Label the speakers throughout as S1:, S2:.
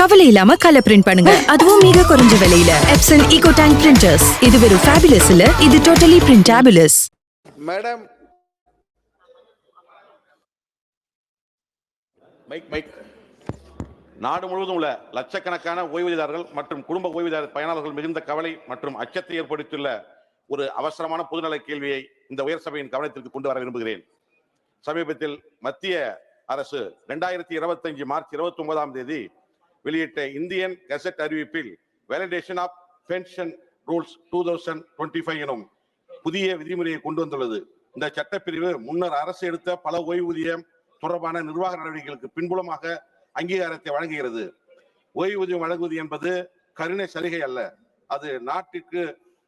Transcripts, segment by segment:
S1: கவலை இல்லாம colour print பண்ணுங்க. அதுவும் மிக குறைஞ்ச விலையில. எப்சன் ஈகோ டேங்க் பிரிண்டர்ஸ் இது வெறும் ஃபேபுலஸ் இல்ல இது totally printables
S2: madam mike mike நாடு முழுவதும் உள்ள லட்சக்கணக்கான ஓய்வூதியதாரர்கள் மற்றும் குடும்ப ஓய்வூதியர் பயனாளர்கள் மிகுந்த கவலை மற்றும் அச்சத்தை ஏற்படுத்தியுள்ள ஒரு அவசரமான பொதுநல கேள்வியை இந்த உயர் சபையின் கவனத்திற்கு கொண்டு வர விரும்புகிறேன். சமீபத்தில் மத்திய அரசு ரெண்டாயிரத்தி இருபத்தஞ்சு மார்ச் இருபத்தி ஒன்பதாம் தேதி வெளியிட்ட இந்தியன் கெசட் அறிவிப்பில் validation of pension rules two thousand twenty five எனும் புதிய விதிமுறையை கொண்டு வந்துள்ளது. இந்த சட்டப்பிரிவு முன்னர் அரசு எடுத்த பல ஓய்வூதியம் தொடர்பான நிர்வாக நடவடிக்கைகளுக்கு பின்புலமாக அங்கீகாரத்தை வழங்குகிறது. ஓய்வூதியம் வழங்குவது என்பது கருணை சலுகை அல்ல. அது நாட்டிற்கு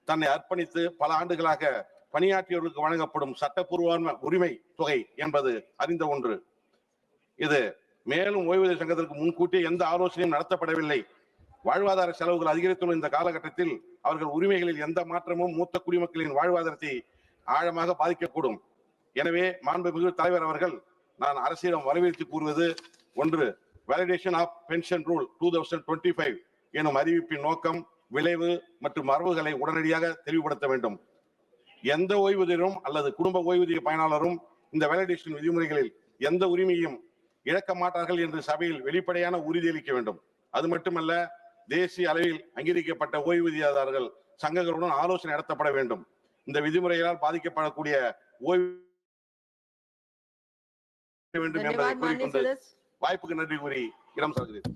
S2: தன்னை அர்ப்பணித்து பல ஆண்டுகளாக பணியாற்றியவர்களுக்கு வழங்கப்படும் சட்டப்பூர்வமான உரிமை தொகை என்பது அறிந்த ஒன்று. இது மேலும் ஓய்வூதிய சங்கத்திற்கு முன்கூட்டியே எந்த ஆலோசனையும் நடத்தப்படவில்லை. வாழ்வாதார செலவுகள் அதிகரித்துள்ள இந்த காலகட்டத்தில் அவர்கள் உரிமைகளில் எந்த மாற்றமும் மூத்த குடிமக்களின் வாழ்வாதாரத்தை ஆழமாக பாதிக்கக்கூடும். எனவே மாண்புமிகு தலைவர் அவர்கள் நான் அரசிடம் வரவேற்று கூறுவது ஒன்று validation of pension rule two thousand twenty five எனும் அறிவிப்பின் நோக்கம் விளைவு மற்றும் மரபுகளை உடனடியாக தெளிவுபடுத்த வேண்டும். எந்த ஓய்வூதியரும் அல்லது குடும்ப ஓய்வூதிய பயனாளரும் இந்த வேலிடேஷன் விதிமுறைகளில் எந்த உரிமையும் இழக்க மாட்டார்கள் என்று சபையில் வெளிப்படையான உறுதியளிக்க வேண்டும். அது மட்டுமல்ல தேசிய அளவில் அங்கீகரிக்கப்பட்ட ஓய்வூதியதாரர்கள் சங்கங்களுடன் ஆலோசனை நடத்தப்பட வேண்டும். இந்த விதிமுறைகளால் பாதிக்கப்படக்கூடிய ஓய்வு வேண்டும் என்பதை வாய்ப்புக்கு நன்றி கூறி இடம் சார்கிறேன்.